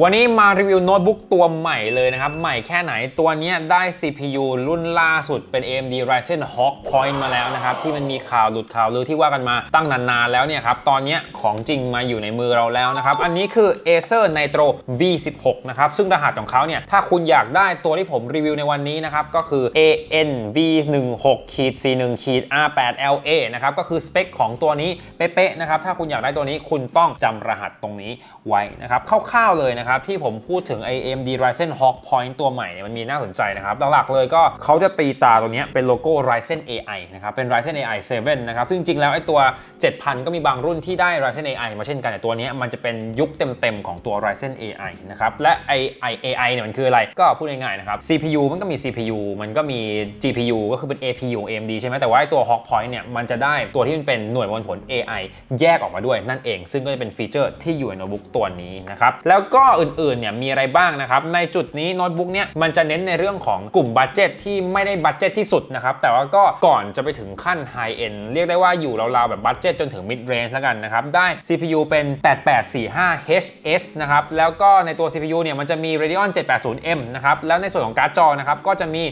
วันนี้มารีวิวโน้ตบุ๊กตัวใหม่เลยนะครับ ใหม่แค่ไหนตัวนี้ได้ CPU รุ่นล่าสุดเป็น AMD Ryzen Hawk Point มาแล้วนะครับ ที่มันมีข่าวหลุดข่าวลือที่ว่ากันมาตั้งนานๆแล้วเนี่ยครับ ตอนนี้ของจริงมาอยู่ในมือเราแล้วนะครับ อันนี้คือ Acer Nitro V16 นะครับ ซึ่งรหัสของเขาเนี่ย ถ้าคุณอยากได้ตัวที่ผมรีวิวในวันนี้นะครับ ก็คือ ANV16-C1 R8LA นะครับก็คือสเปคของตัวนี้เป๊ะๆนะครับถ้าคุณอยากได้ตัวนี้คุณต้องจำรหัสตรงนี้ไว้นะครับคร่าวๆเลยนะครับที่ผมพูดถึง AMD Ryzen Hawk Point ตัวใหม่เนี่ยมันมีน่าสนใจนะครับหลักๆเลยก็เขาจะตีตาตัวนี้เป็นโลโก้ Ryzen AI นะครับเป็น Ryzen AI 7 นะครับ ซึ่งจริงๆแล้วไอ้ตัว 7000 ก็มีบางรุ่นที่ได้ Ryzen AI มาเช่นกันแต่ตัวนี้มันจะเป็นยุคเต็มๆของตัว Ryzen AI นะครับและไอ้ AI เนี่ยมันคืออะไรก็พูดง่ายๆนะครับ CPU มันก็มี CPU มันก็มี GPU ก็คือเป็น APU AMD ใช่ไหมแต่ว่าไอ้ตัว Hawk Point เนี่ยมันจะได้ตัวที่มันเป็นหน่วยมวลผล AI แยกออกมาด้วยนั่นเอง ซึ่งก็จะเป็นฟีเจอร์ที่อยู่ในโน้ตบุ๊กตัวนี้นะครับแล้วก็อื่นๆเนี่ยมีอะไรบ้างนะครับในจุดนี้โน้ตบุ๊กเนี่ยมันจะเน้นในเรื่องของกลุ่มบัตเจตที่ไม่ได้บัตเจตที่สุดนะครับแต่ว่าก็ก่อนจะไปถึงขั้นไฮเอ็นเรียกได้ว่าอยู่ราวๆแบบบัตเจตจนถึงมิดเรนจ์แล้วกันนะครับได้ CPU เป็น 8845HS นะครับแล้วก็ในตัว CPU เนี่ยมันจะมี Radeon 780M นะครับแล้วในส่วนของการ์ดจอนะครับก็จะมี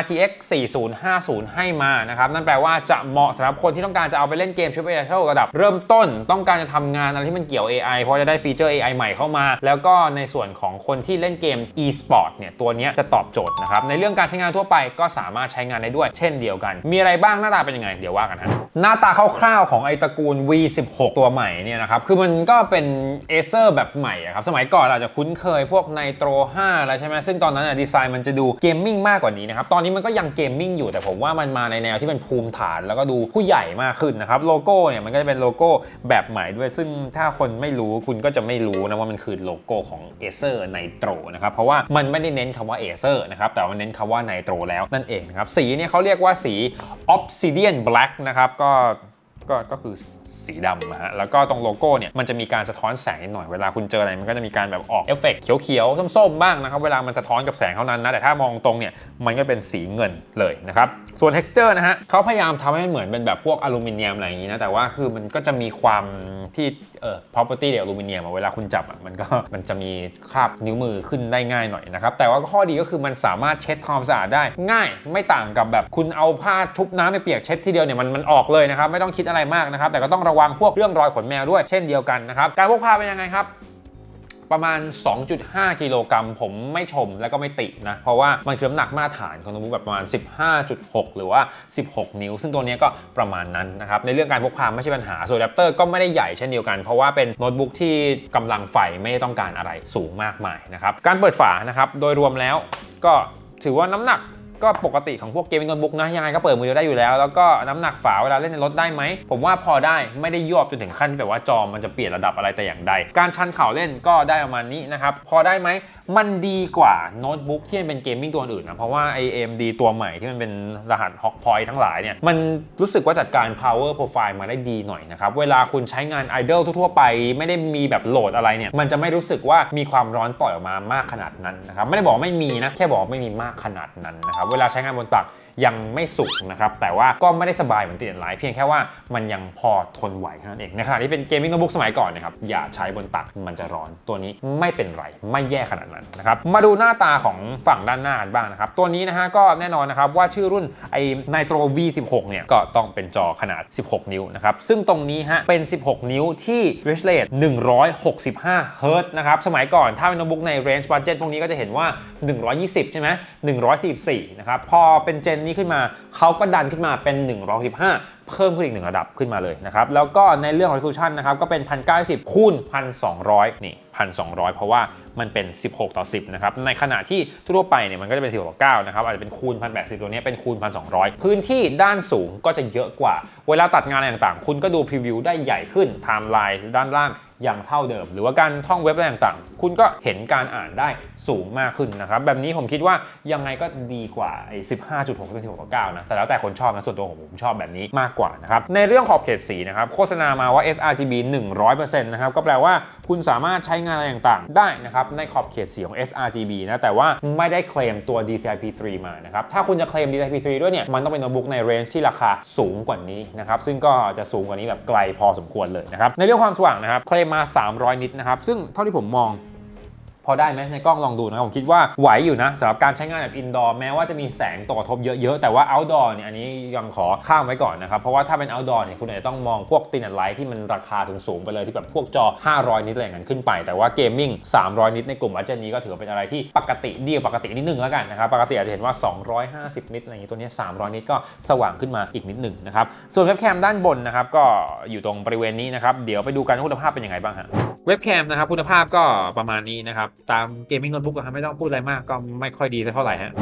RTX 4050 ให้มานะครับนั่นแปลว่าจะเหมาะสำหรับคนที่ต้องการจะเอาไปเล่นเกม Triple A ระดับ เริ่มต้นต้องการจะทำงานอะไรที่มันเกี่ยว AI เพราะจะได้ฟีเจอร์ AI ใหม่เข้ามา แล้วก็ในส่วนของคนที่เล่นเกม e-sport เนี่ยตัวนี้จะตอบโจทย์นะครับในเรื่องการใช้งานทั่วไปก็สามารถใช้งานได้ด้วย เช่นเดียวกัน มีอะไรบ้างหน้าตาเป็นยังไงเดี๋ยวว่ากันนะหน้าตาคร่าวๆของไอตระกูล V16 ตัวใหม่เนี่ยนะครับคือมันก็เป็น Acer แบบใหม่อะครับสมัยก่อนเราจะคุ้นเคยพวก Nitro 5อะไรใช่ไหมซึ่งตอนนั้นอะดีไซน์มันจะดูเกมมิ่งมากกว่านี้นะครับ ตอนนี้มันก็ยังเกมมิ่งอยู่แต่ผมว่ามันมาในแนวที่เป็นภูมิฐาน แล้วก็ดูผู้ใหญ่มากขึ้นนะครับ โลโก้เนี่ยมันก็จะเป็นโลโก้แบบใหม่ด้วย ซึ่งถ้าคนไม่รู้คุณก็จะไม่รู้นะว่ามันคือโลโก้ของ Acer Nitro นะครับ เพราะว่ามันไม่ได้เน้นคำว่า Acer นะครับ แต่ว่ามันเน้นคำว่า Nitro แล้วนั่นเองนะครับ สีเนี่ยเขาเรียกว่าสี Obsidian Black นะครับ ก็ ก็ก็คือสีดำนะฮะแล้วก็ตรงโลโก้เนี่ยมันจะมีการสะท้อนแสงนิดหน่อยเวลาคุณเจออะไรมันก็จะมีการแบบออกเอฟเฟกต์เขียวๆส้มๆบ้างนะครับเวลามันสะท้อนกับแสงเท่านั้นนะแต่ถ้ามองตรงเนี่ยมันก็เป็นสีเงินเลยนะครับส่วน texture นะฮะเขาพยายามทำให้เหมือนเป็นแบบพวกอลูมิเนียมอะไรอย่างนี้นะแต่ว่าคือมันก็จะมีความที่เอ่อ property เดียวอลูมิเนียมเวลาคุณจับอะมันก็มันจะมีคราบนิ้วมือขึ้นได้ง่ายหน่อยนะครับแต่ว่าข้อดีก็คือมันสามารถเช็ดความสะอาดได้ง่ายไม่ต่างกับแบบคุณเอาผ้าชุบน้ำไปเปียกเช็ดทีเดียวเนี่ยมันมันออกเลยนะครับไม่ต้องคิดอะไรมากนะครับ แต่ก็ต้องระวังพวกเรื่องรอยขนแมวด้วยเช่นเดียวกันนะครับ การพกพาเป็นยังไงครับประมาณ 2.5 กิโลกรัมผมไม่ชมแล้วก็ไม่ตินะ เพราะว่ามันคือน้ำหนักมาตรฐานของโน้ตบุ๊กแบบประมาณ 15.6 หรือว่า 16 นิ้ว ซึ่งตัวนี้ก็ประมาณนั้นนะครับ ในเรื่องการพกพาไม่ใช่ปัญหาส่วนอะแดปเตอร์ก็ไม่ได้ใหญ่เช่นเดียวกัน เพราะว่าเป็นโน้ตบุ๊กที่กำลังไฟไม่ได้ต้องการอะไรสูงมากมายนะครับ การเปิดฝานะครับ โดยรวมแล้วก็ถือว่าน้ำหนัก ก็ปกติของพวกเกมมิ่งโน้ตบุ๊กนะยังไงก็เปิดมือได้อยู่แล้ว แล้วก็น้ำหนักฝาเวลาเล่นในรถได้ไหม ผมว่าพอได้ไม่ได้ยวบจนถึงขั้นที่แบบว่าจอมันจะเปลี่ยนระดับอะไรแต่อย่างใด การชันเข่าเล่นก็ได้ประมาณนี้นะครับ พอได้ไหมมันดีกว่าโน้ตบุ๊กที่มันเป็นเกมมิ่งตัวอื่นนะ เพราะว่าไอเอ็มดีตัวใหม่ที่มันเป็นรหัส Hawk Point ทั้งหลายเนี่ยมันรู้สึกว่าจัดการ power profile มาได้ดีหน่อยนะครับเวลาคุณใช้งาน idle ทั่วๆไป ไม่ได้มีแบบโหลดอะไรเนี่ยมันจะไม่รู้สึกว่ามีความร้อนปล่อยออกมามากขนาดนั้นนะครับไม่ได้บอกไม่มีนะแค่บอกไม่มีมากขนาดนั้นนะครับเวลาใช้งานบนตัก ยังไม่สุกนะครับ แต่ว่าก็ไม่ได้สบายเหมือนติดไลท์เพียงแค่ว่ามันยังพอทนไหวเท่านั้นเองในขณะที่เป็นเกมมิ่งโน้ตบุ๊กสมัยก่อนนะครับอย่าใช้บนตักมันจะร้อนตัวนี้ไม่เป็นไรไม่แย่ขนาดนั้นนะครับมาดูหน้าตาของฝั่งด้านหน้ากันบ้างนะครับตัวนี้นะฮะก็แน่นอนนะครับว่าชื่อรุ่นไอ้ Nitro V16 เนี่ยก็ต้องเป็นจอขนาด 16 นิ้วนะครับซึ่งตรงนี้ฮะเป็น 16 นิ้วที่ refresh rate 165 Hz นะครับสมัยก่อนถ้าเป็นโน้ตบุ๊กใน range budget พวกนี้ก็จะเห็นว่า 120 ใช่ไหม144 นะครับพอเป็นเจนนี้ขึ้นมาเขาก็ดันขึ้นมาเป็น115เพิ่มขึ้นอีกหนึ่งระดับขึ้นมาเลยนะครับแล้วก็ในเรื่องของ resolution นะครับก็เป็น 1090คูณ1,200 นี่ 1,200 เพราะว่ามันเป็น 16 ต่อ 10 นะครับ ในขณะที่ทั่วไปเนี่ยมันก็จะเป็น 16 ต่อ 9 นะครับ อาจจะเป็นคูณ 1,080 ตัวนี้เป็นคูณ 1,200 พื้นที่ด้านสูงก็จะเยอะกว่า เวลาตัดงานอะไรต่างๆ คุณก็ดูพรีวิวได้ใหญ่ขึ้นไทม์ไลน์ด้านล่างอยังเท่าเดิม หรือว่าการท่องเว็บอะไรต่างๆ คุณก็เห็นการอ่านได้สูงมากขึ้นนะครับ แบบนี้ผมคิดว่ายังไงก็ดีกว่าไอ้15.6เป็น16ต่อ9นะ แต่แล้วแต่คนชอบนะ ส่วนตัวของผมชอบแบบนี้มากกว่านะครับ ในเรื่องขอบเขตสีนะครับ โฆษณามาว่า sRGB 100%นะครับ ก็แปลว่าคุณสามารถใช้งานอะไรต่างๆ ได้นะครับในขอบเขตสีของ sRGB นะแต่ว่าไม่ได้เคลมตัว DCI-P3 มานะครับถ้าคุณจะเคลม DCI-P3 ด้วยเนี่ยมันต้องเป็นโน้ตบุ๊กในเรนจ์ที่ราคาสูงกว่านี้นะครับซึ่งก็จะสูงกว่านี้แบบไกลพอสมควรเลยนะครับในเรื่องความสว่างนะครับเคลมมา 300 นิตนะครับซึ่งเท่าที่ผมมอง พอได้ไหมในกล้องลองดูนะผมคิดว่าไหวอยู่นะสำหรับการใช้งานแบบอินดอร์แม้ว่าจะมีแสงตกกระทบเยอะๆ แต่ว่า outdoor เนี่ยอันนี้ยังขอข้ามไว้ก่อนนะครับ เพราะว่าถ้าเป็น outdoor เนี่ยคุณอาจจะต้องมองพวกตินไลท์ที่มันราคาสูงๆไปเลยที่แบบพวกจอ 500 นิตอะไรอย่างนั้นขึ้นไป แต่ว่าเกมมิ่ง300 นิตในกลุ่มบัจเจนี้ก็ถือว่าเป็นอะไรที่ปกติดีกว่าปกตินิดนึงแล้วกันนะครับปกติอาจจะเห็นว่า 250 นิตอะไรอย่างนี้ตัวนี้ 300 นิตก็สว่างขึ้นมาอีกนิดหนึ่งนะครับส่วนเว็บแคมด้านบนนะครับก็อยู่ตรงบริเวณนี้นะครับเดี๋ยวไปดูกันว่าคุณภาพเป็นยังไงบ้างฮะ เว็บแคมนะครับคุณภาพก็ประมาณนี้นะครับ ตามเกมมิ่งโน้ตบุ๊กครับไม่ต้องพูดอะไรมากก็ไม่ค่อยดีสักเท่าไหร่ฮะ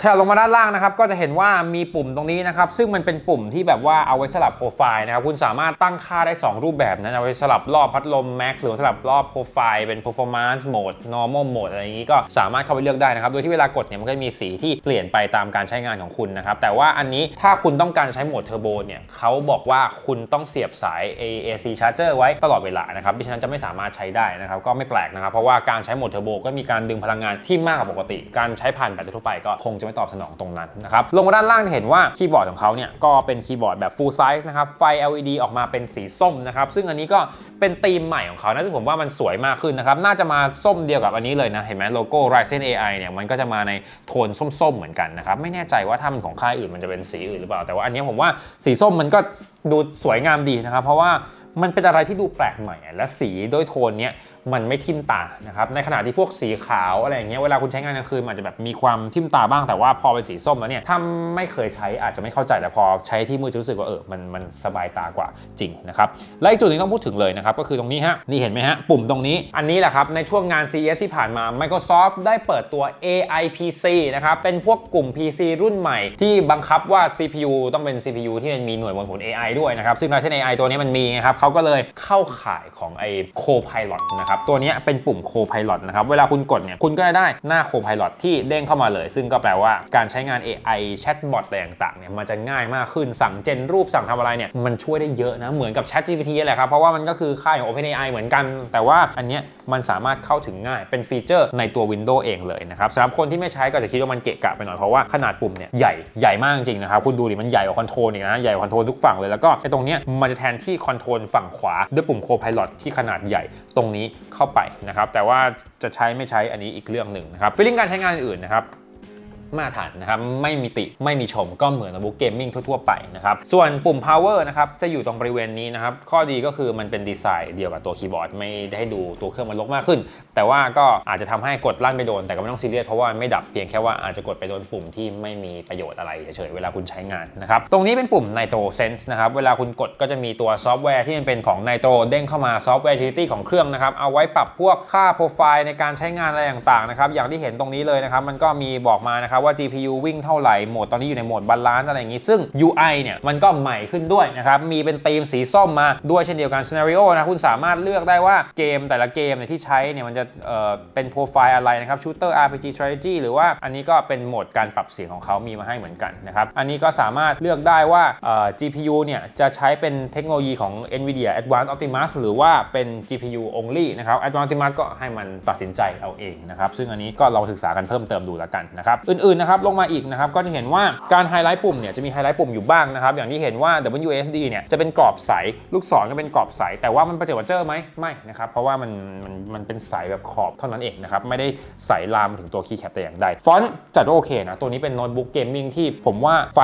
แค่ลงมาด้านล่างนะครับก็จะเห็นว่ามีปุ่มตรงนี้นะครับซึ่งมันเป็นปุ่มที่แบบว่าเอาไว้สลับโปรไฟล์นะครับคุณสามารถตั้งค่าได้ 2 รูปแบบนะเอาไว้สลับรอบพัดลม Max หรือสลับรอบโปรไฟล์เป็น performance mode normal mode อะไรอย่างนี้ก็สามารถเข้าไปเลือกได้นะครับโดยที่เวลากดเนี่ยมันก็จะมีสีที่เปลี่ยนไปตามการใช้งานของคุณนะครับแต่ว่าอันนี้ถ้าคุณต้องการใช้โหมดเทอร์โบเนี่ยเขาบอกว่าคุณต้องเสียบสาย AC charger ไว้ตลอดเวลานะครับดิฉันจะไม่สามารถใช้ได้นะครับก็ไม่แปลกนะครับเพราะว่าการใช้โหมดเทอร์โบก็มีการดึงพลังงานที่มากกว่าปกติ การใช้ผ่านแบตเตอรี่ทั่วไปก็คงจะไม่ตอบสนองตรงนั้นนะครับลงมาด้านล่างจะเห็นว่าคีย์บอร์ดของเขาเนี่ยก็เป็นคีย์บอร์ดแบบ full size นะครับไฟ LED ออกมาเป็นสีส้มนะครับซึ่งอันนี้ก็เป็นธีมใหม่ของเขานะซึ่งผมว่ามันสวยมากขึ้นนะครับน่าจะมาส้มเดียวกับอันนี้เลยนะเห็นไหมโลโก้ Ryzen AI เนี่ยมันก็จะมาในโทนส้มๆเหมือนกันนะครับไม่แน่ใจว่าถ้ามันของค่ายอื่นมันจะเป็นสีอื่นหรือเปล่าแต่ว่าอันนี้ผมว่าสีส้มมันก็ดูสวยงามดีนะครับเพราะว่ามันเป็นอะไรที่ดูแปลกใหม่และสีด้วยโทนเนี้ย มันไม่ทิ่มตานะครับในขณะที่พวกสีขาวอะไรอย่างเงี้ยเวลาคุณใช้งานกลางคืนมันอาจจะแบบมีความทิ่มตาบ้างแต่ว่าพอเป็นสีส้มแล้วเนี่ยถ้าไม่เคยใช้อาจจะไม่เข้าใจแต่พอใช้ที่มือจะรู้สึกว่าเออมันมันสบายตากว่าจริงนะครับและอีกจุดหนึงต้องพูดถึงเลยนะครับก็คือตรงนี้ฮะนี่เห็นไหมฮะปุ่มตรงนี้อันนี้แหละครับในช่วงงาน CES ที่ผ่านมา Microsoft ได้เปิดตัว AI PC นะครับเป็นพวกกลุ่ม PC รุ่นใหม่ ที่บังคับว่า CPU ต้องเป็น CPU ที่มันมีหน่วยมวลผล AI ด้วยนะครับซึ่ง Ryzen AI ตัวนี้มันมีนะครับเขาก็เลยเข้าข่ายของไอ้ Copilot นะครับตัวนี้เป็นปุ่ม Copilot นะครับเวลาคุณกดเนี่ยคุณก็จะได้หน้า Copilot ที่เด้งเข้ามาเลย ซึ่งก็แปลว่าการใช้งาน AI Chatbot อะไรต่างๆเนี่ยมันจะง่ายมากขึ้นสั่งเจนรูปสั่งทำอะไรเนี่ยมันช่วยได้เยอะนะเหมือนกับ ChatGPT แหละครับเพราะว่ามันก็คือค่ายของ OpenAI เหมือนกัน แต่ว่าอันเนี้ยมันสามารถเข้าถึงง่ายเป็นฟีเจอร์ในตัว Windows เองเลยนะครับสำหรับคนที่ไม่ใช้ก็จะคิดว่ามันเกะกะไปหน่อยเพราะว่าขนาดปุ่มเนี่ยใหญ่ใหญ่มากจริงๆนะครับคุณดูดิมันใหญ่กว่าคอนโทรลอีกนะใหญ่กว่าคอนโทรลทุกฝั่งเลยแล้วก็ไอ้ตรงเนี้ยมันจะแทนที่คอนโทรลฝั่งขวาด้วยปุ่ม Copilot ที่ขนาดใหญ่ตรงนี้เข้าไปนะครับแต่ว่าจะใช้ไม่ใช้อันนี้อีกเรื่องหนึ่งนะครับฟีลิ่งการใช้งานอื่นนะครับ มาตรฐานนะครับไม่มีติไม่มีชมก็เหมือนโน้ตบุ๊กเกมมิ่งทั่วๆไปนะครับส่วนปุ่ม power นะครับจะอยู่ตรงบริเวณนี้นะครับข้อดีก็คือมันเป็นดีไซน์เดียวกับตัวคีย์บอร์ดไม่ได้ให้ดูตัวเครื่องมันลกมากขึ้น แต่ว่าก็อาจจะทำให้กดลั่นไปโดนแต่ก็ไม่ต้องซีเรียสเพราะว่าไม่ดับเพียงแค่ว่าอาจจะกดไปโดนปุ่มที่ไม่มีประโยชน์อะไรเฉยๆเวลาคุณใช้งานนะครับตรงนี้เป็นปุ่ม Nitro Sense นะครับเวลาคุณกดก็จะมีตัวซอฟต์แวร์ที่มันเป็นของ Nitro เด้งเข้ามาซอฟต์แวร์ utility ของเครื่องนะครับเอาไว้ปรับพวกค่าโปรไฟล์ในการใช้งานอะไรต่างๆนะครับอย่างที่เห็นตรงนี้เลยนะครับมันก็มีบอกมานะครับว่า GPU วิ่งเท่าไหร่โหมดตอนนี้อยู่ในโหมดบาลานซ์อะไรอย่างนี้ ซึ่ง UI เนี่ยมันก็ใหม่ขึ้นด้วยนะครับ มีเป็นธีมสีส้มมาด้วยเช่นเดียวกัน Scenario นะคุณสามารถเลือกได้ว่าเกมแต่ละเกมเนี่ยที่ใช้เนี่ยมันจะเอ่อเป็นโปรไฟล์อะไรนะครับ Shooter RPG Strategy หรือว่าอันนี้ก็เป็นโหมดการปรับเสียงของเขามีมาให้เหมือนกันนะครับอันนี้ก็สามารถเลือกได้ว่าเอ่อ GPU เนี่ยจะใช้เป็นเทคโนโลยีของ NVIDIA Advanced Optimus หรือว่าเป็น GPU only นะครับ Advanced Optimus ก็ให้มันตัดสินใจเอาเองนะครับซึ่งอันนี้ก็ลองศึกษากันเพิ่มเติมดูแล้วกันนะครับอื่นๆนะครับลงมาอีกนะครับก็จะเห็นว่าการไฮไลท์ปุ่มเนี่ยจะมีไฮไลท์ปุ่มอยู่บ้างนะครับอย่างที่เห็นว่า WSD เนี่ยจะเป็นกรอบใสลูกศรก็เป็นกรอบใส แต่ว่ามันประเจิดประเจิอไหมไม่นะครับเพราะว่ามันมันมันเป็นใสแบบขอบเท่านั้นเองนะครับไม่ได้ใสลามถึงตัวคีย์แคปแต่อย่างใดฟอนต์จัดว่าโอเคนะตัวนี้เป็นโน้ตบุ๊กเกมมิ่งที่ผมว่าไฟ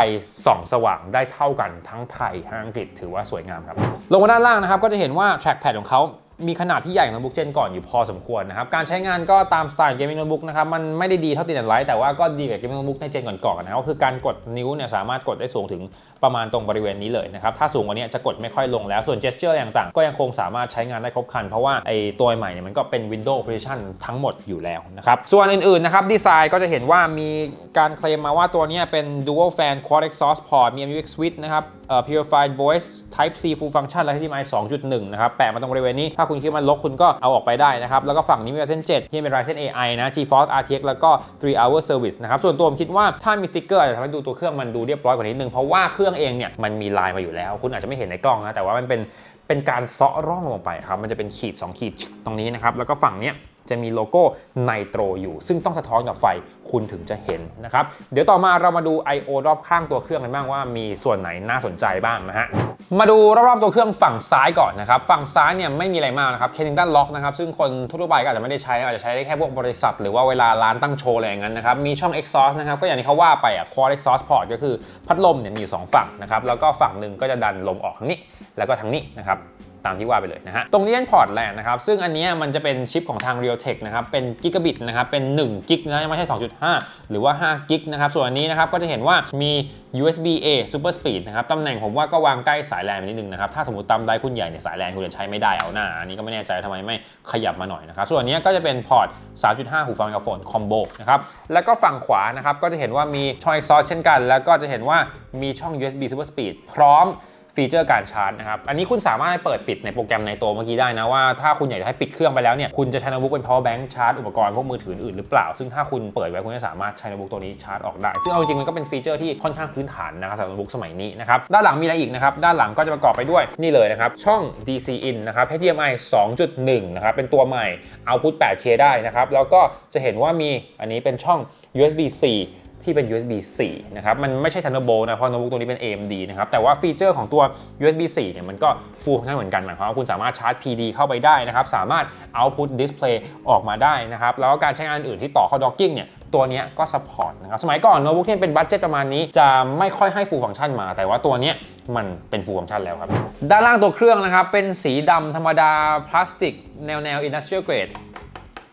ส่องสว่างได้เท่ากันทั้งไทยทั้งอังกฤษถือว่าสวยงามครับลงมาด้านล่างนะครับก็จะเห็นว่า trackpad ของเขา มีขนาดที่ใหญ่กว่าโน้ตบุ๊กเจนก่อนอยู่พอสมควรนะครับ การใช้งานก็ตามสไตล์เกมมิ่งโน้ตบุ๊กนะครับ มันไม่ได้ดีเท่าติดไลท์แต่ว่าก็ดีกว่าเกมมิ่งโน้ตบุ๊กในเจนก่อนๆนะครับก็คือการกดนิ้วเนี่ยสามารถกดได้สูงถึงประมาณตรงบริเวณนี้เลยนะครับ ถ้าสูงกว่านี้จะกดไม่ค่อยลงแล้วส่วน gesture อะไรต่างๆ ก็ยังคงสามารถใช้งานได้ครบครัน เพราะว่าไอตัวใหม่เนี่ยมันก็เป็น Windows Operation ทั้งหมดอยู่แล้วนะครับส่วนอื่นๆนะครับดีไซน์ก็จะเห็นว่ามีการเคลมมาว่าตัวนี้เป็น Dual Fan Quad Exhaust Port มี MUX Switch นะครับเอ่อ Purified Voice Type C Full Function และ HDMI 2.1 นะครับแปะมาตรงบริเวณนี้ถ้าคุณคิดว่ามันลกคุณก็เอาออกไปได้นะครับ แล้วก็ฝั่งนี้มี Ryzen 7 ที่เป็น Ryzen AI นะ GeForce RTX แล้วก็ 3 hour service นะครับ ส่วนตัวผมคิดว่าถ้ามีสติ๊กเกอร์อาจจะทำให้ดูตัวเครื่องมันดูเรียบร้อยกว่านิดนึง เพราะว่าเครื่องเองเนี่ยมันมีลายมาอยู่แล้ว คุณอาจจะไม่เห็นในกล้องนะ แต่ว่ามันเป็นเป็นการเซาะร่องลงไปครับ มันจะเป็นขีด 2 ขีดตรงนี้นะครับ แล้วก็ฝั่งเนี้ย จะมีโลโก้ไนโตรอยู่ ซึ่งต้องสะท้อนกับไฟคุณถึงจะเห็นนะครับ เดี๋ยวต่อมาเรามาดู I/O รอบข้างตัวเครื่องกันบ้างว่ามีส่วนไหนน่าสนใจบ้างนะฮะ มาดูรอบๆตัวเครื่องฝั่งซ้ายก่อนนะครับ ฝั่งซ้ายเนี่ยไม่มีอะไรมากนะครับ Kennington Lock นะครับ ซึ่งคนทั่วๆไปก็อาจจะไม่ได้ใช้อาจจะใช้ได้แค่พวกบริษัท หรือว่าเวลาร้านตั้งโชว์อะไรอย่างนั้นนะครับ มีช่อง exhaust นะครับ ก็อย่างที่เขาว่าไปอะ quad exhaust port ก็คือพัดลมเนี่ยมีอยู่สองฝั่งนะครับ แล้วก็ฝั่งหนึ่งก็จะดันลมออกทางนี้ แล้วก็ทางนี้นะครับ ตามที่ว่าไปเลยนะฮะ ตรงนี้เป็นพอร์ตแลนนะครับ ซึ่งอันนี้มันจะเป็นชิปของทาง Realtek นะครับ เป็นกิกะบิตนะครับ เป็น1กิกนะไม่ใช่ 2.5 หรือว่า5กิกนะครับ ส่วนอันนี้นะครับก็จะเห็นว่ามี USB A Super Speed นะครับ ตำแหน่งผมว่าก็วางใกล้สายแลนไปนิดนึงนะครับ ถ้าสมมติตำได้คุณใหญ่เนี่ยสายแลนคุณจะใช้ไม่ได้เอาหน้า อันนี้ก็ไม่แน่ใจทำไมไม่ขยับมาหน่อยนะครับ ส่วนอันนี้ก็จะเป็นพอร์ต 3.5 หูฟังไมโครโฟนคอมโบนะครับแล้วก็ฝั่งขวานะครับก็จะเห็นว่ามีช่อง exhaust เช่นกัน แล้วก็จะเห็นว่ามีช่อง USB Super Speed พร้อม ฟีเจอร์การชาร์จนะครับ อันนี้คุณสามารถเปิดปิดในโปรแกรมในตัวเมื่อกี้ได้นะว่าถ้าคุณอยากจะให้ปิดเครื่องไปแล้วเนี่ยคุณจะใช้โน้ตบุ๊กเป็น power bank ชาร์จอุปกรณ์พวกมือถืออื่นหรือเปล่า ซึ่งถ้าคุณเปิดไว้คุณจะสามารถใช้โน้ตบุ๊กตัวนี้ชาร์จออกได้ ซึ่งเอาจริงมันก็เป็นฟีเจอร์ที่ค่อนข้างพื้นฐานนะครับสำหรับโน้ตบุ๊กสมัยนี้นะครับด้านหลังมีอะไรอีกนะครับด้านหลังก็จะประกอบไปด้วยนี่เลยนะครับช่อง DC in นะครับ HDMI 2.1 นะครับเป็นตัวใหม่ output 8K ได้นะครับแล้วก็จะเห็นว่ามีอันนี้เป็นช่อง USB C ที่เป็น USB 4 นะครับ มันไม่ใช่ Thunderbolt นะ เพราะโน้ตบุ๊กตัวนี้เป็น AMD นะครับ แต่ว่าฟีเจอร์ของตัว USB 4 เนี่ย มันก็ full function เหมือนกันหมายความว่าคุณสามารถชาร์จ PD เข้าไปได้นะครับ สามารถ output display ออกมาได้นะครับ แล้วก็การใช้งานอื่นที่ต่อเข้า docking เนี่ยตัวนี้ก็ support นะครับ สมัยก่อนโน้ตบุ๊กที่เป็นบัตเจ็ตประมาณนี้จะไม่ค่อยให้ full function มา แต่ว่าตัวนี้มันเป็น full function แล้วครับ ด้านล่างตัวเครื่องนะครับ เป็นสีดำธรรมดาพลาสติก แนวแนว industrial grade เ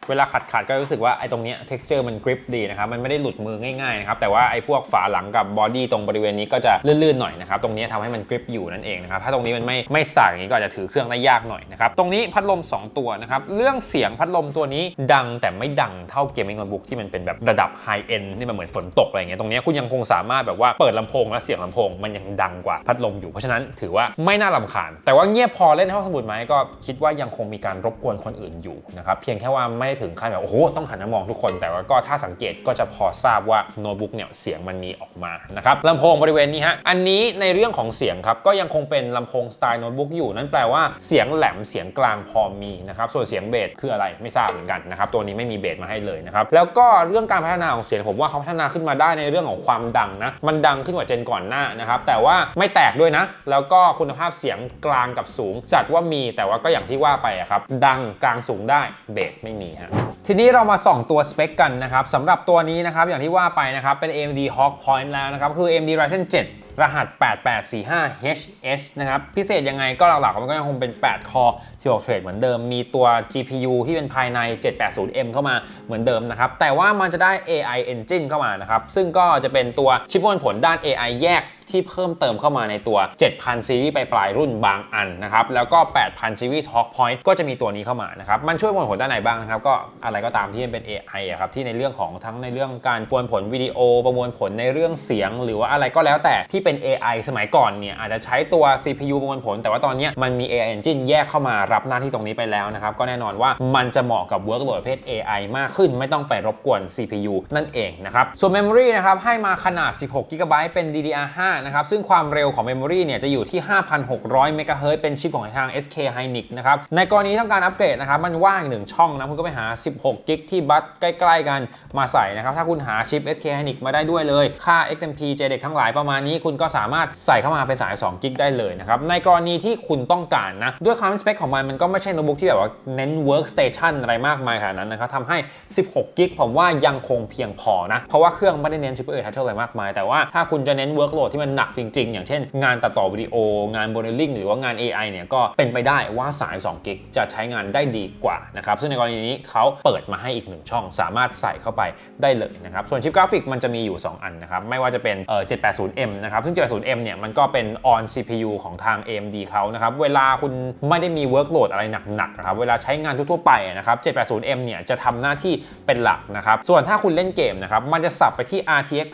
เวลาขัดขัดๆก็รู้สึกว่าไอ้ตรงเนี้ย texture มัน grip ดีนะครับมันไม่ได้หลุดมือง่ายๆนะครับแต่ว่าไอ้พวกฝาหลังกับบอดี้ตรงบริเวณนี้ก็จะลื่นๆหน่อยนะครับตรงนี้ทำให้มัน grip อยู่นั่นเองนะครับถ้าตรงนี้มันไม่ไม่สากอย่างนี้ก็จะถือเครื่องได้ยากหน่อยนะครับตรงนี้พัดลม 2 ตัวนะครับเรื่องเสียงพัดลมตัวนี้ดังแต่ไม่ดังเท่าเกมมิ่งโน้ตบุ๊กที่มันเป็นแบบระดับ high end ที่มันเหมือนฝนตกอะไรเงี้ยตรงนี้คุณยังคงสามารถแบบว่าเปิดลำโพงและเสียงลำโพงมันยังดังกว่าพัดลมอยู่เพราะฉะนั้นถือว่าไม่น่ารำคาญแต่ว่าเงียบพอเล่นห้องสมุดไหมก็คิดว่ายังคงมีการรบกวนคนอื่นอยู่นะครับเพียงแค่ว่าไม่ถึงขั้นแบบโอ้โหต้องหันมามองทุกคน แต่ว่าก็ถ้าสังเกตก็จะพอทราบว่าโน้ตบุ๊กเนี่ยเสียงมันมีออกมานะครับลำโพงบริเวณนี้ฮะอันนี้ในเรื่องของเสียงครับก็ยังคงเป็นลำโพงสไตล์โน้ตบุ๊กอยู่นั่นแปลว่าเสียงแหลมเสียงกลางพอมีนะครับส่วนเสียงเบสคืออะไรไม่ทราบเหมือนกันนะครับตัวนี้ไม่มีเบสมาให้เลยนะครับแล้วก็เรื่องการพัฒนาของเสียงผมว่าเขาพัฒนาขึ้นมาได้ในเรื่องของความดังนะมันดังขึ้นกว่าเจนก่อนหน้านะครับแต่ว่าไม่แตกด้วยนะ แล้วก็คุณภาพเสียงกลางกับสูง จัดว่ามีแต่ว่าก็อย่างที่ว่าไปครับดังกลางสูงได้เบสไม่มีฮะ ทีนี้เรามาส่องตัวสเปคกันนะครับสำหรับตัวนี้นะครับอย่างที่ว่าไปนะครับเป็น AMD Hawk Point แล้วนะครับคือ AMD Ryzen 7รหัส 8845HS นะครับ พิเศษยังไงก็หลักๆ มันก็ยังคงเป็น 8 คอ 16 thread เหมือนเดิม มีตัว GPU ที่เป็นภายใน 780M เข้ามาเหมือนเดิมนะครับ แต่ว่ามันจะได้ AI Engine เข้ามานะครับ ซึ่งก็จะเป็นตัวชิปมวลผลด้าน AI แยก ที่เพิ่มเติมเข้ามาในตัว 7,000 ซีรีส์ไปปลายรุ่นบางอันนะครับ แล้วก็ 8,000 ซีรีส์ Hawk Point ก็จะมีตัวนี้เข้ามานะครับ มันช่วยประมวลผลด้านไหนบ้างนะครับ ก็อะไรก็ตามที่มันเป็น AI อะครับ ที่ในเรื่องของทั้งในเรื่องการประมวลผลวิดีโอ ประมวลผลในเรื่องเสียง หรือว่าอะไรก็แล้วแต่ที่เป็น AI สมัยก่อนเนี่ยอาจจะใช้ตัว CPU ประมวลผล แต่ว่าตอนนี้มันมี AI Engine แยกเข้ามารับหน้าที่ตรงนี้ไปแล้วนะครับ ก็แน่นอนว่ามันจะเหมาะกับ workload ประเภท AI มากขึ้น ไม่ต้องไปรบกวน CPU นั่นเองนะครับ ส่วน Memory นะครับให้มาขนาด 16 GB เป็น DDR5 นะครับซึ่งความเร็วของ Memory เนี่ยจะอยู่ที่ 5,600 เมกะเฮิรตซ์เป็นชิปของทาง SK Hynix นะครับในกรณีต้องการอัปเกรดนะครับมันว่างหนึ่งช่องนะคุณก็ไปหา 16 กิกที่บัสใกล้ ๆ กันมาใส่นะครับถ้าคุณหาชิป SK Hynix มาได้ด้วยเลย ค่า XMP JDEC ทั้งหลายประมาณนี้ คุณก็สามารถใส่เข้ามาเป็นสาย 2 กิกได้เลยนะครับในกรณีที่คุณต้องการนะด้วยความสเปคของมันมันก็ไม่ใช่โน้ตบุ๊กที่แบบว่าเน้น workstation อะไรมากมายขนาดนั้นนะครับทำให้ 16 กิกผมว่ายังคงเพียงพอนะเพราะว่าเครื่องไม่ได้เน้น Super Touch อะไรมากมายแต่ว่าถ้าคุณจะเน้น workload ที่มันหนักจริง ๆ อย่างเช่น งานตัดต่อวิดีโอ งานโมเดลลิ่งหรือว่างาน AI เนี่ยก็เป็นไปได้ว่าสาย2กิกจะใช้งานได้ดีกว่านะครับซึ่งในกรณีนี้เขาเปิดมาให้อีก 1 ช่อง สามารถใส่เข้าไปได้เลยนะครับส่วนชิปกราฟิกมันจะมีอยู่ 2 อันนะครับไม่ว่าจะเป็นเอ่อ 780M นะครับซึ่ง 780M เนี่ยมันก็เป็น on CPU ของทาง AMD เขานะครับเวลาคุณไม่ได้มี workload อะไรหนักๆนะครับเวลาใช้งานทั่วๆไปนะครับ 780M เนี่ยจะทำหน้าที่เป็นหลักนะครับส่วนถ้าคุณเล่นเกมนะครับมันจะสับไปที่ RTX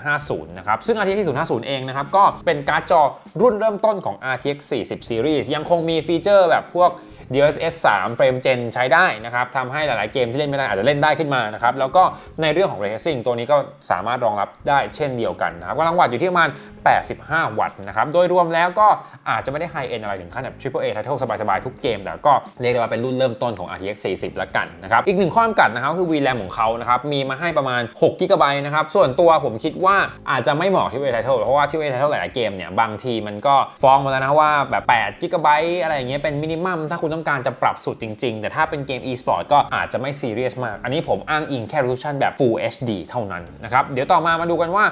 4050นะครับซึ่ง RTX 4050เองนะครับ ก็เป็นการ์ดจอรุ่นเริ่มต้นของ RTX 40 Series ยังคงมีฟีเจอร์แบบพวก DLSS 3 Frame Gen ใช้ได้นะครับทำให้หลาย ๆ เกมที่เล่นไม่ได้อาจจะเล่นได้ขึ้นมานะครับแล้วก็ในเรื่องของ Ray Tracing ตัวนี้ก็สามารถรองรับได้เช่นเดียวกันนะครับกำลังวัตต์อยู่ที่ประมาณ 85 วัตต์นะครับโดยรวมแล้วก็อาจจะไม่ได้ไฮเอ็นอะไรถึงขั้นแบบ Triple A Title สบาย ๆ ทุกเกม แต่ก็เรียกได้ว่าเป็นรุ่นเริ่มต้นของ RTX 40 ละกันนะครับอีกหนึ่งข้อจำกัดนะครับคือ VRAM ของเขานะครับมีมาให้ประมาณ6 g b นะครับส่วนตัวผมคิดว่าอาจจะไม่เหมาะ Triple A Title เพราะว่า Triple A Title หลายๆเกมเนี่ยบางทีมันก็ฟ้องมาแล้วนะว่าแบบ8 g b อะไรอย่างเงี้ยเป็นมินิมัมถ้าคุณต้องการจะปรับสุดจริง ๆ แต่ถ้าเป็นเกม e-sport ก็อาจจะไม่ซีเรียสมาก อันนี้ผมอ้างอิงแค่ resolution แบบ Full HD เท่านั้นนะครับเดี๋ยวต่อมามาดูกันว่า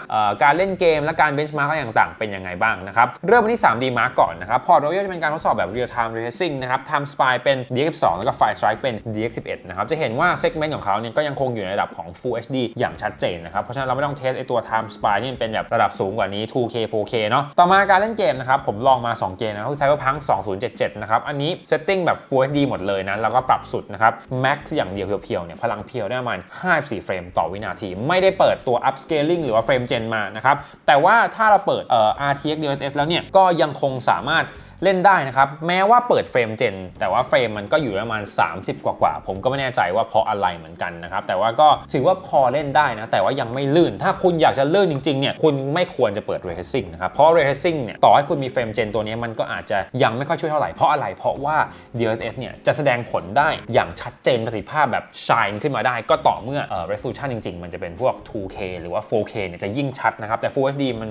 การเล่นเกมและการ benchmark อะไรต่างๆ เป็นยังไงบ้างนะครับเริ่มกันที่ 3D Mark ก่อนนะครับ Port Royal จะเป็นการทดสอบแบบ real time racing นะครับ Time Spy เป็น DX2 แล้วก็ Fire Strike เป็น DX11 นะครับจะเห็นว่า segment ของเขาเนี่ยก็ยังคงอยู่ในระดับของ Full HD อย่างชัดเจนนะครับเพราะฉะนั้นเราไม่ต้องเทสไอตัว Time Spy นี่เป็นแบบระดับสูงกว่านี้ 2K 4K เนาะต่อมาการเล่นเกมนะครับผมลองมา 2 เกมนะครับคือ Cyberpunk 2077 นะครับอันนี้ setting แบบ Full HD หมดเลยนะ แล้วก็ปรับสุดนะครับ Max อย่างเดียวเพียวๆเนี่ยพลังเพียวได้ประมาณ54เฟรมต่อวินาที ไม่ได้เปิดตัว upscaling หรือว่า frame gen มานะครับแต่ว่าถ้าเราเปิดเอ่อ RTX DLSS แล้วเนี่ยก็ยังคงสามารถ เล่นได้นะครับ แม้ว่าเปิดเฟรมเจน แต่ว่าเฟรมมันก็อยู่ประมาณ 30 กว่ากว่าผมก็ไม่แน่ใจว่าเพราะอะไรเหมือนกันนะครับ แต่ว่าก็ถือว่าพอเล่นได้นะ แต่ว่ายังไม่ลื่น ถ้าคุณอยากจะลื่นจริงๆเนี่ยคุณไม่ควรจะเปิด Ray Tracing นะครับเพราะ Ray Tracing เนี่ยต่อให้คุณมีเฟรมเจนตัวนี้มันก็อาจจะยังไม่ค่อยช่วยเท่าไหร่เพราะอะไร เพราะว่า DLSS เนี่ยจะแสดงผลได้อย่างชัดเจนประสิทธิภาพแบบ shine ขึ้นมาได้ ก็ต่อเมื่อเอ่อ resolution จริง ๆ มันจะเป็นพวก 2K หรือว่า 4K เนี่ยจะยิ่งชัดนะครับแต่ Full HD มัน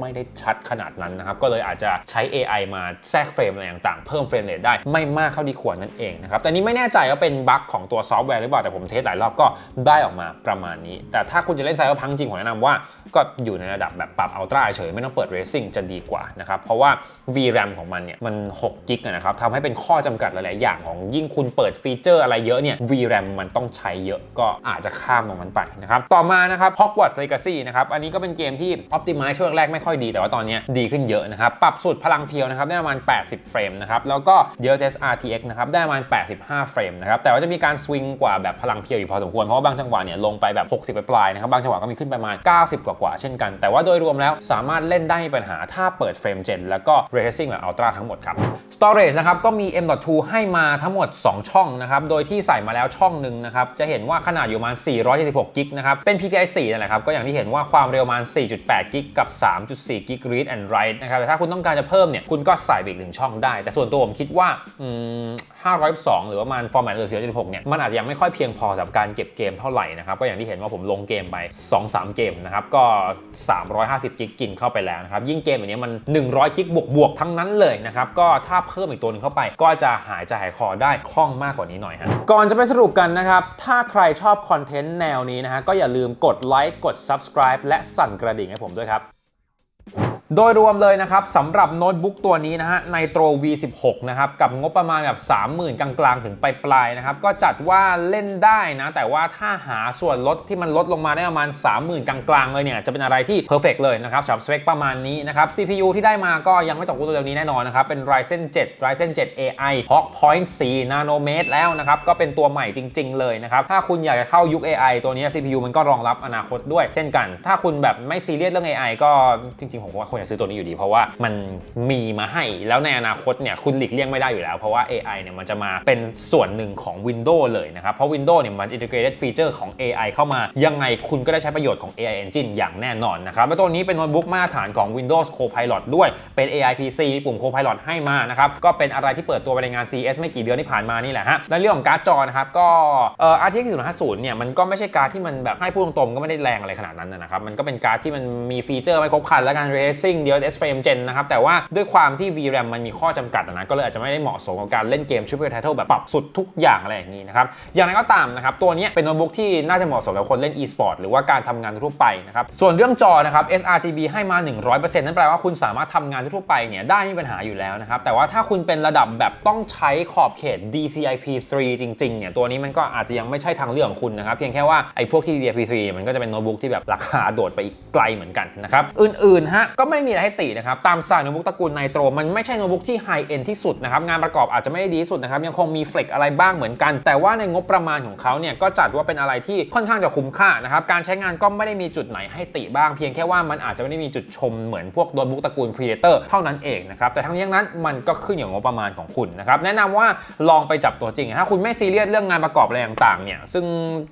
ไม่ได้ชัดขนาดนั้นนะครับก็เลยอาจจะใช้ AI มาแทรกเฟรมอะไรต่างๆ เพิ่มเฟรมเรทได้ไม่มากเท่าที่ควรนั่นเองนะครับ แต่นี้ไม่แน่ใจว่าเป็นบั๊กของตัวซอฟต์แวร์หรือเปล่า แต่ผมเทสหลายรอบก็ได้ออกมาประมาณนี้ แต่ถ้าคุณจะเล่นไซเบอร์พังจริงผมแนะนำว่าก็อยู่ในระดับแบบปรับอัลตร้าเฉยไม่ต้องเปิดเรซซิ่งจะดีกว่านะครับ เพราะว่า VRAM ของมันเนี่ยมัน6กิกนะครับทำให้เป็นข้อจำกัดหลายๆอย่างของยิ่งคุณเปิดฟีเจอร์อะไรเยอะเนี่ย VRAM มันต้องใช้เยอะก็อาจจะข้ามตรงนั้นไปนะครับต่อมานะครับ Hogwarts Legacy นะครับอันนี้ก็เป็นเกมที่ Optimize ช่วงแรกไม่ค่อยดี แต่ว่าตอนนี้ดีขึ้นเยอะนะครับปรับสุดพลังเพียวนะครับได้ประมาณ 80 เฟรมนะครับแล้วก็ DLSS RTX นะครับได้ประมาณ 85 เฟรมนะครับแต่ว่าจะมีการสวิงกว่าแบบพลังเพียวอยู่พอสมควร เพราะว่าบางจังหวะเนี่ยลงไปแบบ 60ปปลายๆนะครับบางจังหวะก็มีขึ้นไประมาณ 90 กว่าๆเช่นกัน แต่ว่าโดยรวมแล้วสามารถเล่นได้ไม่มีปัญหาถ้าเปิดเฟรมเจนแล้วก็ Ray Tracing แบบ Ultra ทั้งหมดครับ Storage นะครับก็มี M.2 ให้มาทั้งหมด 2 ช่องนะครับโดยที่ใส่มาแล้วช่องหนึ่งนะครับจะเห็นว่าขนาดอยู่ประมาณ 476 กิกนะครับเป็น PCIe 4นั่นแหละครับก็อย่างที่เห็นว่าความเร็วประมาณ 4.8 กิกกับ 3.4 กิก read and write นะครับแต่ถ้าคุณต้องการจะเพิ่มเนี่ยคุณก็ใส่ไปอีกหนึ่งช่องได้ แต่ส่วนตัวผมคิดว่าอืม512หรือว่ามัน format เหลือ476เนี่ยมันอาจจะยังไม่ค่อยเพียงพอสำหรับการเก็บเกมเท่าไหร่นะครับก็อย่างที่เห็นว่าผมลงเกมไป 2-3 เกมนะครับก็ 350กิกกินเข้าไปแล้วนะครับยิ่งเกมอย่างนี้มัน 100กิกบวกๆทั้งนั้นเลยนะครับก็ถ้าเพิ่มอีกตัวหนึงเข้าไป ก็จะหายใจหายคอได้คล่องมากกว่านี้หน่อยฮะก่อนจะไปสรุปกันนะครับถ้าใครชอบคอนเทนต์แนวนี้นะฮะก็อย่าลืมกดไลค์กด subscribe และสั่นกระดิ่งให้ผมด้วยครับ โดยรวมเลยนะครับสำหรับโน้ตบุ๊กตัวนี้นะฮะ Nitro V16 นะครับกับงบประมาณแบบ 30,000 กลางๆ ถึงปลายๆนะครับก็จัดว่าเล่นได้นะ แต่ว่าถ้าหาส่วนลดที่มันลดลงมาได้ประมาณ 30,000 กลางๆ เลยเนี่ย จะเป็นอะไรที่เพอร์เฟกเลยนะครับสำหรับสเปคประมาณนี้นะครับ CPU ที่ได้มาก็ยังไม่ตกรุ่นตัวเร็วนี้แน่นอนนะครับ เป็น Ryzen 7 Ryzen 7 AI Hawk Point 4 Nanometer แล้วนะครับก็เป็นตัวใหม่จริง ๆ เลยนะครับถ้าคุณอยากจะเข้ายุค AI ตัวนี้ CPU มันก็รองรับอนาคตด้วย เช่นกัน ถ้าคุณแบบไม่ซีเรียสเรื่อง AI ก็จริงๆผมว่าควรจะซื้อตัวนี้อยู่ดี เพราะว่ามันมีมาให้แล้วในอนาคตเนี่ยคุณหลีกเลี่ยงไม่ได้อยู่แล้ว เพราะว่า AI เนี่ยมันจะมาเป็นส่วนหนึ่งของ Windows เลยนะครับ เพราะ Windows เนี่ยมัน integrated feature ของ AI เข้ามา ยังไงคุณก็ได้ใช้ประโยชน์ของ AI Engine อย่างแน่นอนนะครับและตัวนี้เป็นโน้ตบุ๊กมาตรฐานของ Windows Copilot ด้วยเป็น AI PC มีปุ่ม Copilot ให้มานะครับก็เป็นอะไรที่เปิดตัวไปในงาน CES ไม่กี่เดือนที่ผ่านมานี่แหละฮะและเรื่องของการ์ดจอนะครับก็เอ่อ RTX 4050เนี่ยมันก็ไม่ใช่การ์ดที่มันแบบให้พูดตรงๆก็ไม่ได้แรงอะไรขนาดนั้นนะครับมันก็เป็นการ์ดที่มันมีฟีเจอร์ไม่ครบครันและการ Ray Tracing DLSS Frame Gen นะครับ แต่ว่าด้วยความที่ VRAM มันมีข้อจำกัดนะ ก็เลยอาจจะไม่ได้เหมาะสมกับการเล่นเกม Triple Title แบบปรับสุดทุกอย่างอะไรอย่างนี้นะครับ อย่างไรก็ตามนะครับ ตัวนี้เป็นโน้ตบุ๊กที่น่าจะเหมาะสมกับคนเล่น e-sport หรือว่าการทำงานทั่วไปนะครับ ส่วนเรื่องจอนะครับ sRGB ให้มา 100%นั่นแปลว่าคุณสามารถทำงานทั่วไปเนี่ยได้ไม่มีปัญหาอยู่แล้วนะครับ แต่ว่าถ้าคุณเป็นระดับแบบต้องใช้ขอบเขต DCI-P3 จริงๆ เนี่ย ตัวนี้มันก็อาจจะยังไม่ใช่ทางเลือกของคุณนะครับ เพียงแค่ว่าไอ้พวกที่ DCI-P3 มันก็จะเป็นโน้ตบุ๊กที่แบบราคาโดดไปอีกไกลเหมือนกันนะครับ อื่นๆ ฮะ ก็ไม่ได้มีอะไรให้ตินะครับ ตามสายโน้ตบุ๊กตระกูลไนโตรมันไม่ใช่โน้ตบุ๊กที่ไฮเอ็นที่สุดนะครับ งานประกอบอาจจะไม่ได้ดีที่สุดนะครับ ยังคงมีเฟลกอะไรบ้างเหมือนกัน แต่ว่าในงบประมาณของเขาเนี่ยก็จัดว่าเป็นอะไรที่ค่อนข้างจะคุ้มค่านะครับ การใช้งานก็ไม่ได้มีจุดไหนให้ติบ้าง เพียงแค่ว่ามันอาจจะไม่ได้มีจุดชมเหมือนพวกโน้ตบุ๊กตระกูล Predator เท่านั้นเองนะครับแต่ทั้งนี้ทั้งนั้นมันก็ขึ้นอยู่กับงบประมาณของคุณนะครับแนะนำว่าลองไปจับตัวจริงถ้าคุณไม่ซีเรียสเรื่องงานประกอบอะไรต่างๆเนี่ยซึ่ง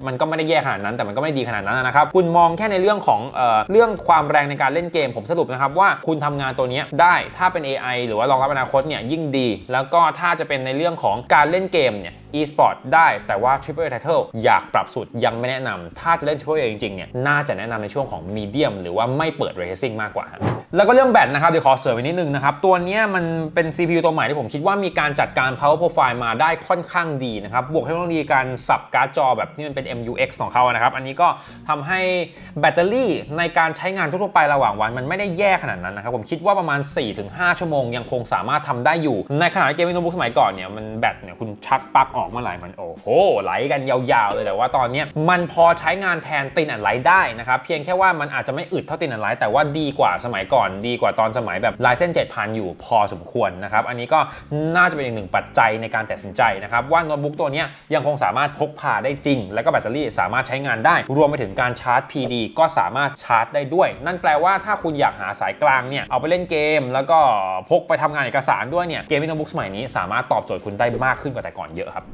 มันก็ไม่ได้แย่ขนาดนั้นแต่มันก็ไม่ดีขนาดนั้นนะครับคุณมองแค่ในเรื่องของเอ่อเรื่องความแรงในการเล่นเกมผมสรุปนะครับว่าคุณทำงานตัวนี้ได้ถ้าเป็น AI หรือว่ารองรับอนาคตเนี่ยยิ่งดี แล้วก็ถ้าจะเป็นในเรื่องของการเล่นเกมเนี่ย e-sport ได้แต่ว่า Triple A Title อยากปรับสูตรยังไม่แนะนำถ้าจะเล่น Triple A จริงๆเนี่ยน่าจะแนะนำในช่วงของ Medium หรือว่าไม่เปิด Racing มากกว่า แล้วก็เรื่องแบตนะครับ เดี๋ยวขอเสริมอีกนิดนึงนะครับ ตัวนี้มันเป็น CPU ตัวใหม่ที่ผมคิดว่ามีการจัดการ power profile มาได้ค่อนข้างดีนะครับ บวกเทคโนโลยีการสับการ์ดจอแบบที่มันเป็น MUX ของเขานะครับ อันนี้ก็ทำให้แบตเตอรี่ในการใช้งานทั่วไประหว่างวัน มันไม่ได้แย่ขนาดนั้นนะครับผมคิดว่าประมาณ 4-5 ชั่วโมงยังคงสามารถทำได้อยู่ ในขณะที่เกมมิ่งโน้ตบุ๊กสมัยก่อนเนี่ยมันแบตเนี่ยคุณชักปลั๊กออกเมื่อไหร่มันโอ้โหไหลกันยาวๆเลยแต่ว่าตอนเนี้ยมันพอใช้งานแทนตินอันไลท์ได้นะครับเพียงแค่ว่ามันอาจจะไม่อึดเท่าตินอันไลท์แต่ว่าดีกว่าสมัยก่อนดีกว่าตอนสมัยแบบลายเส้น7,000 อยู่พอสมควรนะครับอันนี้ก็น่าจะเป็นอีกหนึ่งปัจจัยในการตัดสินใจนะครับว่าโน้ตบุ๊กตัวนี้ยยังคงสามารถพกพาได้จริง แล้วก็แบตเตอรี่สามารถใช้งานได้ รวมไปถึงการชาร์จ PD ก็สามารถชาร์จได้ด้วย นั่นแปลว่าถ้าคุณอยากหาสายกลางเนี่ยเอาไปเล่นเกม แล้วก็พกไปทำงานเอกสารด้วยเนี่ยเกมมิ่งโน้ตบุ๊กสมัยนี้สามารถตอบโจทย์คุณได้มากขึ้นกว่าแต่ก่อนเยอะครับ